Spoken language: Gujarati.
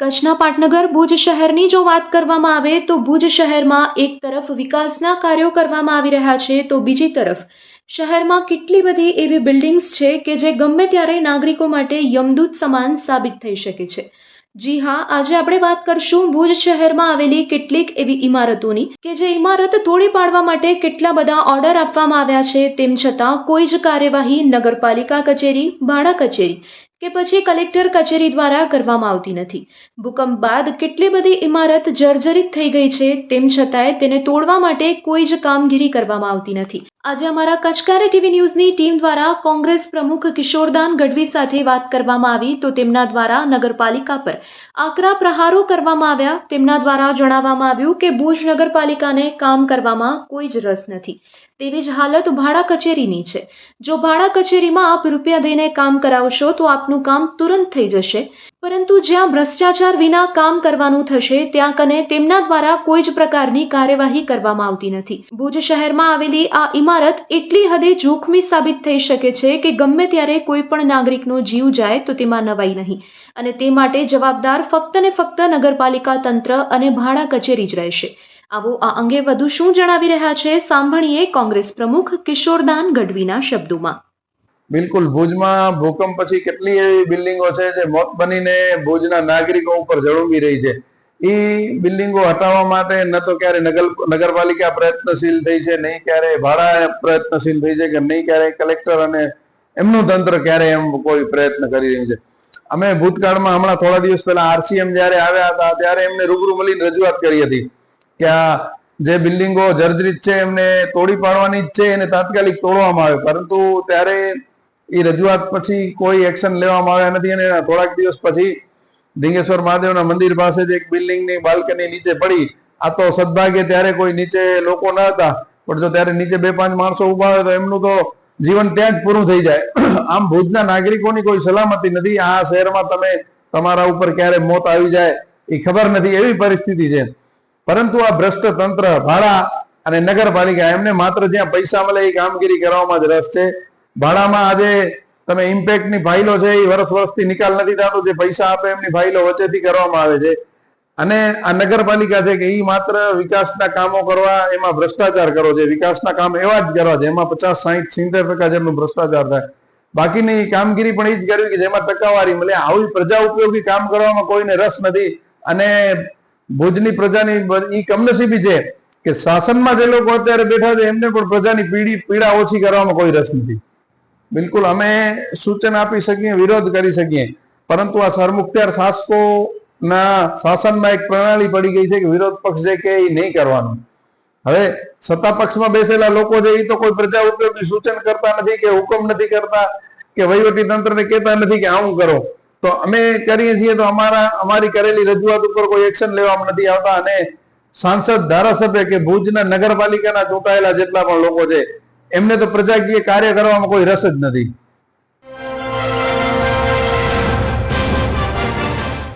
કચ્છના પાટનગર ભુજ શહેરની જો વાત કરવામાં આવે તો ભુજ શહેરમાં એક તરફ વિકાસના કાર્યો કરવામાં આવી રહ્યા છે તો બીજી તરફ શહેરમાં કેટલી બધી એવી બિલ્ડિંગ્સ છે કે જે ગમે ત્યારે નાગરિકો માટે યમદૂત સમાન સાબિત થઈ શકે છે. જી હા, આજે આપણે વાત કરશું ભુજ શહેરમાં આવેલી કેટલીક એવી ઇમારતોની કે જે ઇમારત તોડી પાડવા માટે કેટલા બધા ઓર્ડર આપવામાં આવ્યા છે તેમ છતાં કોઈ જ કાર્યવાહી નગરપાલિકા કચેરી, ભાડા કચેરી કે પછી કલેક્ટર કચેરી દ્વારા કરવામાં આવતી નથી. ભૂકંપ બાદ કેટલી બધી ઇમારત જર્જરિત થઈ ગઈ છે તેમ છતાંય તેને તોડવા માટે કોઈ જ કામગીરી કરવામાં આવતી નથી. આજે અમારા કચકારે ટીવી ન્યૂઝની ટીમ દ્વારા કોંગ્રેસ પ્રમુખ કિશોરદાન ગઢવી સાથે વાત કરવામાં આવી તો તેમના દ્વારા નગરપાલિકા પર આકરા પ્રહારો કરવામાં આવ્યા. તેમના દ્વારા જણાવવામાં આવ્યું કે ભુજ નગરપાલિકાને કામ કરવામાં કોઈ જ રસ નથી. તેવી જ હાલત ભાડા કચેરીની છે. જો ભાડા કચેરીમાં આપ રૂપિયા દઈને કામ કરાવશો, તો આપનું કામ તુરંત થઈ જશે. પરંતુ જ્યાં ભ્રષ્ટાચાર વિના કામ કરવાનું થશે, ત્યાં કને તેમના દ્વારા કોઈ જ પ્રકારની કાર્યવાહી કરવામાં આવતી નથી. ભુજ શહેરમાં આવેલી આ ઇમારત એટલી હદે જોખમી સાબિત થઈ શકે છે કે ગમે ત્યારે કોઈ પણ નાગરિકનો જીવ જાય, તો તેમાં નવાઈ નહીં. અને તે માટે જવાબદાર ફક્ત ને ફક્ત નગરપાલિકા તંત્ર અને ભાડા કચેરી જ રહેશે. આવો આ અંગે વધુ શું જણાવી રહ્યા છે, સાંભળીએ કોંગ્રેસ પ્રમુખ કિશોરદાન ગઢવીના શબ્દોમાં. બિલકુલ, ભુજમાં ભૂકંપ પછી કેટલી એવી બિલ્ડિંગો છે જે મોત બનીને ભુજના નાગરિકો ઉપર જળવી રહી છે. એ બિલ્ડિંગો હટાવવા માટે ન તો ક્યારે નગર, નગરપાલિકા પ્રયત્નશીલ થઈ છે, નહીં ક્યારે ભાડા પ્રયત્નશીલ થઈ છે કે નહીં ક્યારે કલેક્ટર અને એમનું તંત્ર ક્યારે એમ કોઈ પ્રયત્ન કરી રહ્યું છે. અમે ભૂતકાળમાં હમણાં થોડા દિવસ પહેલા આરસીએમ જયારે આવ્યા હતા, ત્યારે એમને રૂબરૂ મળીને રજૂઆત કરી હતી. આ જે બિલ્ડિંગો જર્જરિત છે, એમને તોડી પાડવાની જ છે, એને તાત્કાલિક તોડવામાં આવે. પરંતુ ત્યારે એ રજૂઆત પછી કોઈ એક્શન લેવામાં આવ્યા નથી અને થોડાક દિવસ પછી ધીંગેશ્વર મહાદેવના મંદિર પાસે જ એક બિલ્ડિંગની બાલ્કની નીચે પડી. આ તો સદભાગ્ય ત્યારે કોઈ નીચે લોકો ન હતા, પણ જો ત્યારે નીચે બે પાંચ માણસો ઊભા હોય તો એમનું તો જીવન ત્યાં જ પૂરું થઈ જાય. આમ ભુજના નાગરિકોની કોઈ સલામતી નથી. આ શહેરમાં તમે તમારા ઉપર ક્યારે મોત આવી જાય એ ખબર નથી. એવી પરિસ્થિતિ છે. પરંતુ આ ભ્રષ્ટ તંત્ર, ભાડા અને નગરપાલિકા, એમને માત્ર જ્યાં પૈસા મળે એ કામગીરી કરવામાં જ રસ છે. ભાડામાં આજે તમે ઇમ્પેક્ટની ફાઇલો છે એ વર્ષ વર્ષથી નિકાલ નથી થતો, જે પૈસા આપે એમની ફાઇલો વચ્ચેથી કરવામાં આવે છે. અને આ નગરપાલિકા છે કે એ માત્ર વિકાસના કામો કરવા, એમાં ભ્રષ્ટાચાર કરો છે. વિકાસના કામ એવા જ કરવા છે, એમાં પચાસ, સાહીઠ, સિત્તેર ટકા જેમનું ભ્રષ્ટાચાર થાય. બાકીની કામગીરી પણ એ જ કરવી કે જેમાં ટકાવારી મળે. આવી પ્રજા ઉપયોગી કામ કરવામાં કોઈને રસ નથી. અને ભુજની પ્રજાની ઈ કમનસીબી છે કે શાસનમાં જે લોકો અત્યારે બેઠા છે, એમને પણ પ્રજાની પીડી પીડા ઓછી કરવામાં કોઈ રસ નથી. બિલકુલ અમે સૂચન આપી શકીએ, વિરોધ કરી શકીએ, પરંતુ આ સરમુખત્યાર શાસકો ના શાસનમાં એક પ્રણાલી પડી ગઈ છે કે વિરોધ પક્ષ જે કે એ નહીં કરવાનું. હવે સત્તા પક્ષમાં બેસેલા લોકો છે એ તો કોઈ પ્રજા ઉપયોગી સૂચન કરતા નથી કે હુકમ નથી કરતા, કે વહીવટી તંત્રને કહેતા નથી કે આવું કરો. તો અમે કરીએ છીએ તો અમારા, અમારી કરેલી રજૂઆત ઉપર કોઈ એક્શન લેવામાં નથી આવતા અને સાંસદ ધારાસભ્ય કે ભુજના નગરપાલિકાના ચૂંટાયેલા જેટલા પણ લોકો છે, એમને તો પ્રજાકીય કાર્ય કરવામાં કોઈ રસ જ નથી.